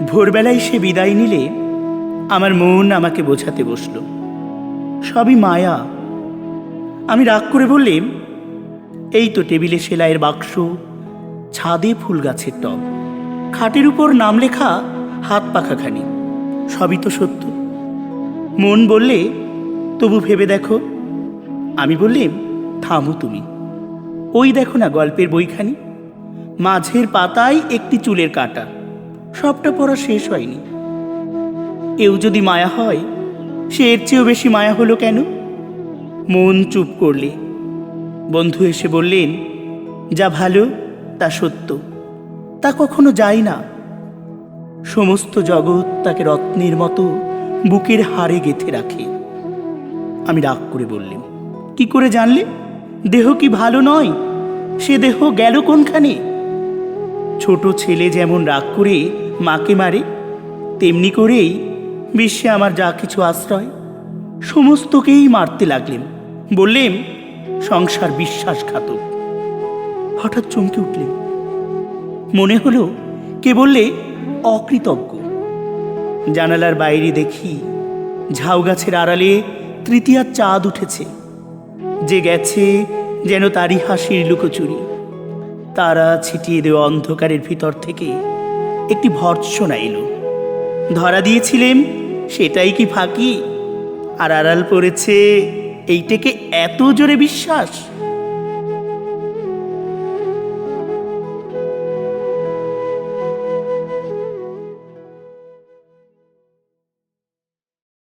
ভোরবেলায় সে বিদায় নিলে আমার মন আমাকে বোঝাতে বসল। সবই মায়া। আমি রাগ করে বললাম, এই তো টেবিলে সেলাইয়ের বাক্স, ছাদে ফুল গাছের টব। খাটের উপর নাম লেখা হাত পাখাখানি। সবই তো সত্য। মন বললে, তবু ভেবে দেখো। আমি বললাম, থামো তুমি। ওই দেখো না গল্পের বইখানি। মাঝের পাতায় একটি চুলের কাটা। সবটা পড়া শেষ হয়নি। এও যদি মায়া হয়, সে এর চেয়েও বেশি মায়া হলো কেন? মন চুপ করলে। বন্ধু এসে বললেন, যা ভালো, তা সত্য। তা কখনো যায় না। সমস্ত জগৎ তাকে রত্নের মতো বুকের হাড়ে গেথে রাখে। আমি রাগ করে বললাম কি করে জানলে? দেহ কি ভালো নয়? সে দেহ গেল কোনখানে? ছোট ছেলে যেমন রাগ করে মাকে মারে, তেমনি করেই বিশ্বে আমার যা কিছু আশ্রয়, সমস্তকেই মারতে লাগলেন। বললেন, সংসার বিশ্বাসঘাতক। হঠাৎ চমকে উঠলেন। মনে হলো কে বললে, অকৃতজ্ঞ। জানালার বাইরে দেখি ঝাউ গাছের আড়ালে তৃতীয়ার চাঁদ উঠেছে। যে গেছে যেন তারই হাসির লুকোচুরি। তারা ছিটিয়ে দেওয়া অন্ধকারের ভিতর থেকে একটি ভর্ৎসনা এলো। ধরা দিয়েছিলেন সেটাই কি ফাঁকি? আর আড়াল পড়েছে, এইটাকে এত জোরে বিশ্বাস?